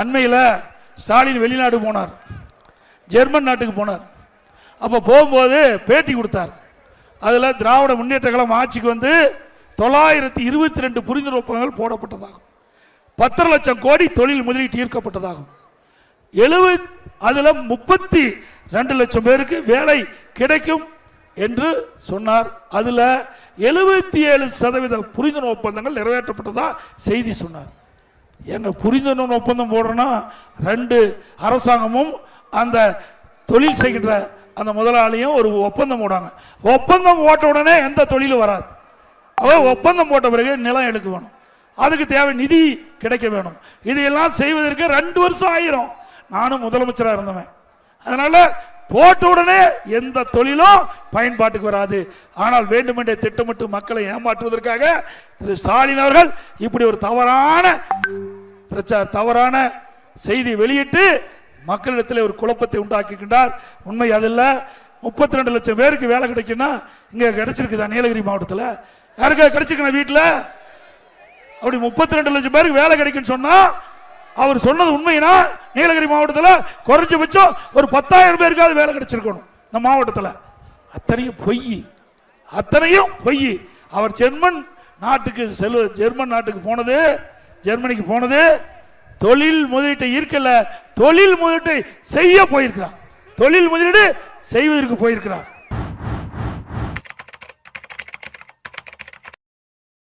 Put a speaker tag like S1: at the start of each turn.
S1: அண்மையில் ஸ்டாலின் வெளிநாடு போனார். ஜெர்மன் நாட்டுக்கு போனார். அப்போ போகும்போது பேட்டி கொடுத்தார். அதில் திராவிட முன்னேற்ற கழகம் ஆட்சிக்கு வந்து தொள்ளாயிரத்தி இருபத்தி ரெண்டு புரிந்துணர்வு ஒப்பந்தங்கள் போடப்பட்டதாகும். பத்தரை லட்சம் கோடி தொழில் முதலீட்டு ஈர்க்கப்பட்டதாகும். எழுபது அதில் முப்பத்தி ரெண்டு லட்சம் பேருக்கு வேலை கிடைக்கும் என்று சொன்னார். அதில் எழுபத்தி ஏழு சதவீத புரிந்துணர்வு ஒப்பந்தங்கள் நிறைவேற்றப்பட்டதாக செய்தி சொன்னார். எங்க புரிந்துணர்வு ஒப்பந்தம் போடுறோன்னா ரெண்டு அரசாங்கமும் அந்த தொழில் செய்கின்ற அந்த முதலாளியும் ஒரு ஒப்பந்தம் போடுவாங்க. ஒப்பந்தம் போட்ட உடனே எந்த தொழிலும் வராது. அவ ஒப்பந்தம் போட்ட பிறகு நிலம் எடுக்க வேணும். அதுக்கு தேவை நிதி கிடைக்க வேணும். இதையெல்லாம் செய்வதற்கு ரெண்டு வருஷம் ஆயிரும். நானும் முதலமைச்சராக இருந்தவன். அதனால போட்ட உடனே எந்த தொழிலும் பயன்பாட்டுக்கு வராது. ஆனால் வேண்டுமென்றே திட்டமிட்டு மக்களை ஏமாற்றுவதற்காக திரு ஸ்டாலின் அவர்கள் இப்படி ஒரு தவறான பிரச்சார தவறான செய்தி வெளியிட்டு மக்களிடத்தில் ஒரு குழப்பத்தை உண்டாக்கிக்கின்றார் உண்மை அதில் முப்பத்தி ரெண்டு லட்சம் பேருக்கு வேலை கிடைக்குன்னா இங்கே கிடைச்சிருக்குதா? நீலகிரி மாவட்டத்தில். யாருக்கா கிடைச்சிருக்கணும் வீட்டில் அப்படி முப்பத்தி ரெண்டு லட்சம் பேருக்கு வேலை கிடைக்குன்னு சொன்னால் அவர் சொன்னது உண்மைனா நீலகிரி மாவட்டத்தில் குறைஞ்சபட்சம் ஒரு பத்தாயிரம் பேருக்காவது வேலை கிடைச்சிருக்கணும் இந்த மாவட்டத்தில். அத்தனையும் பொய். அத்தனையும் பொய். அவர் ஜென்மன் நாட்டுக்கு செல்வ ஜெர்மன் நாட்டுக்கு போனது ஜெர்மனிக்கு போனது தொழில் முதலீட்டை ஈர்க்கல தொழில் முதலீட்டை செய்ய போயிருக்கிறார். தொழில் முதலீடு செய்வதற்கு போயிருக்கிறார்.